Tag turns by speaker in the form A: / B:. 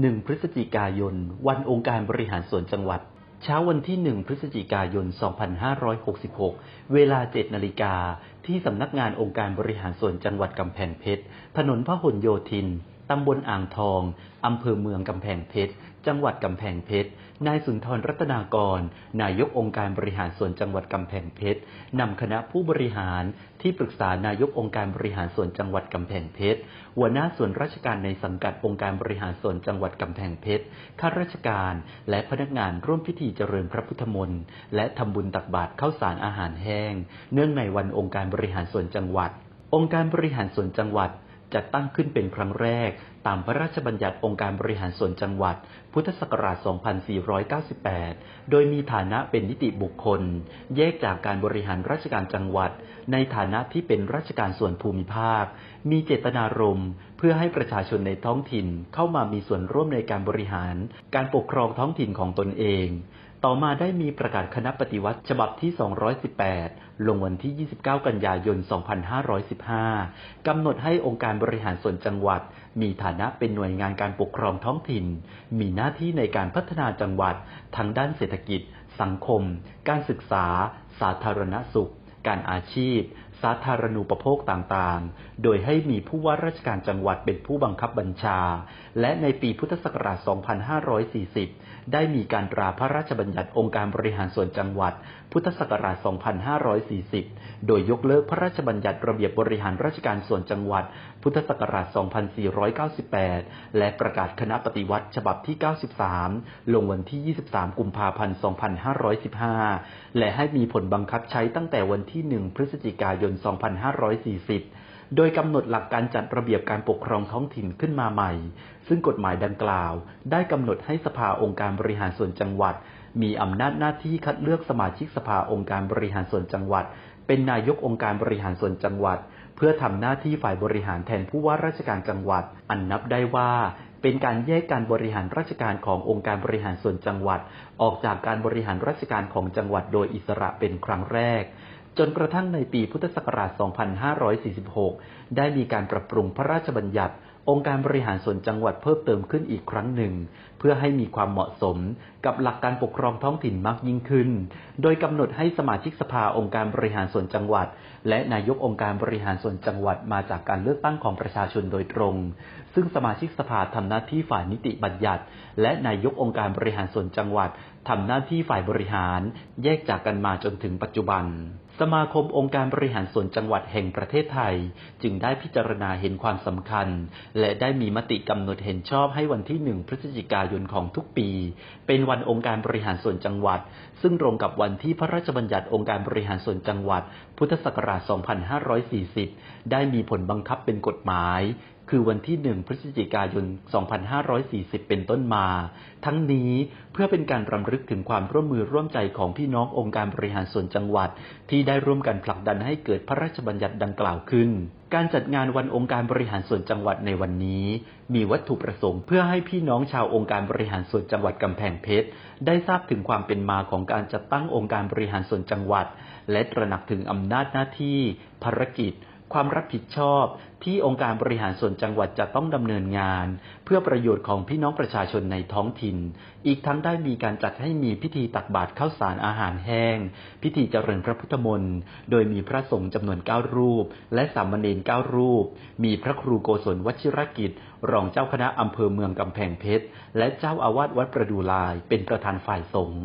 A: 1 พฤศจิกายน วันองค์การบริหารส่วนจังหวัด เช้าวันที่ 1 พฤศจิกายน 2566 เวลา 7 นาฬิกา ที่สำนักงานองค์การบริหารส่วนจังหวัดกำแพงเพชร ถนนพหลโยธิน ตำบลอ่างทอง อำเภอเมืองกำแพงเพชร จังหวัดกำแพงเพชร นายสุนทรรัตนากร นายกองค์การบริหารส่วนจังหวัดกำแพงเพชร นำคณะผู้บริหารที่ปรึกษานายกองค์การบริหารส่วนจังหวัดกำแพงเพชร หัวหน้าส่วนราชการในสังกัดองค์การบริหารส่วนจังหวัดกำแพงเพชร ข้าราชการ และพนักงานร่วมพิธีเจริญพระพุทธมนต์ และทำบุญตักบาตรข้าวสารอาหารแห้ง เนื่องในวันองค์การบริหารส่วนจังหวัด องค์การบริหารส่วนจังหวัด จัดตั้งขึ้นเป็นครั้งแรก ตามพระราชบัญญัติองค์การบริหารส่วนจังหวัด พุทธศักราช 2498 โดยมีฐานะเป็นนิติบุคคล แยกจากการบริหารราชการจังหวัด ในฐานะที่เป็นราชการส่วนภูมิภาค มีเจตนารมณ์ เพื่อให้ประชาชนในท้องถิ่นเข้ามามีส่วนร่วมในการบริหาร การปกครองท้องถิ่นของตนเอง ต่อมาได้มีประกาศคณะปฏิวัติฉบับที่ 218 ลงวันที่ 29 กันยายน 2515 กำหนดให้องค์การบริหารส่วนจังหวัด มีฐานะเป็นหน่วยงานการปกครองท้องถิ่น มีหน้าที่ในการพัฒนาจังหวัด ทั้งด้านเศรษฐกิจ สังคม การศึกษา สาธารณสุข การอาชีพ สาธารณูปโภคต่างๆ โดยให้มีผู้ว่าราชการจังหวัดเป็นผู้บังคับบัญชา และในปีพุทธศักราช 2540 ได้มีการตราพระราชบัญญัติองค์การบริหารส่วนจังหวัด พุทธศักราช 2540 โดยยกเลิกพระราชบัญญัติระเบียบบริหารราชการส่วนจังหวัด พุทธศักราช 2498 และประกาศคณะปฏิวัติฉบับที่ 93 ลงวันที่ 23 กุมภาพันธ์ 2515 และให้มีผลบังคับใช้ตั้งแต่วันที่ 1 พฤศจิกายน2540 โดยกำหนดหลักการจัดระเบียบการปกครองท้องถิ่นขึ้นมาใหม่ ซึ่งกฎหมายดังกล่าว ได้กำหนดให้สภาองค์การบริหารส่วนจังหวัด มีอำนาจหน้าที่คัดเลือกสมาชิกสภาองค์การบริหารส่วนจังหวัด เป็นนายกองค์การบริหารส่วนจังหวัด เพื่อทำหน้าที่ฝ่ายบริหารแทนผู้ว่าราชการจังหวัด อันนับได้ว่าเป็นการแยกการบริหารราชการขององค์การบริหารส่วนจังหวัด ออกจากการบริหารราชการของจังหวัดโดยอิสระเป็นครั้งแรก จนกระทั่งในปีพุทธศักราช 2546 ได้มีการปรับปรุงพระราชบัญญัติ องค์การบริหารส่วนจังหวัดเพิ่มเติมขึ้นอีกครั้งหนึ่ง เพื่อให้มีความเหมาะสมกับหลักการปกครองท้องถิ่นมากยิ่งขึ้น โดยกำหนดให้สมาชิกสภาองค์การบริหารส่วนจังหวัด และนายกองค์การบริหารส่วนจังหวัดมาจากการเลือกตั้งของประชาชนโดยตรง ซึ่งสมาชิกสภาทำหน้าที่ฝ่ายนิติบัญญัติ และนายกองค์การบริหารส่วนจังหวัดทำหน้าที่ฝ่ายบริหาร แยกจากกันมาจนถึงปัจจุบัน สมาคมองค์การบริหารส่วนจังหวัดแห่งประเทศไทย จึงได้พิจารณาเห็นความสำคัญ และได้มีมติกำหนดเห็นชอบให้วันที่ 1 พฤศจิกายนของทุกปี เป็นวันองค์การบริหารส่วนจังหวัด ซึ่งตรงกับวันที่พระราชบัญญัติองค์การบริหารส่วนจังหวัด พุทธศักราช 2540 ได้มีผลบังคับเป็นกฎหมายคือวันที่ 1 พฤศจิกายน 2540 เป็นต้นมา ทั้งนี้เพื่อเป็นการรำลึกถึงความร่วมมือร่วมใจของพี่น้ององค์การบริหารส่วนจังหวัด ที่ได้ร่วมกันผลักดันให้เกิดพระราชบัญญัติดังกล่าวขึ้น การจัดงานวันองค์การบริหารส่วนจังหวัดในวันนี้ มีวัตถุประสงค์เพื่อให้พี่น้องชาวองค์การบริหารส่วนจังหวัดกำแพงเพชร ได้ทราบถึงความเป็นมาของการจัดตั้งองค์การบริหารส่วนจังหวัด และตระหนักถึงอำนาจหน้าที่ ภารกิจ ความรับผิดชอบที่องค์การบริหารส่วนจังหวัดจะต้องดำเนินงาน เพื่อประโยชน์ของพี่น้องประชาชนในท้องถิ่น อีกทั้งได้มีการจัดให้มีพิธีตักบาตรข้าวสารอาหารแห้ง พิธีเจริญพระพุทธมนต์โดยมีพระสงฆ์จำนวนเก้ารูป และสามเณรเก้ารูป มีพระครูโกศลวชิรกิจ รองเจ้าคณะอำเภอเมืองกำแพงเพชร และเจ้าอาวาสวัดประดูลายเป็นประธานฝ่ายสงฆ์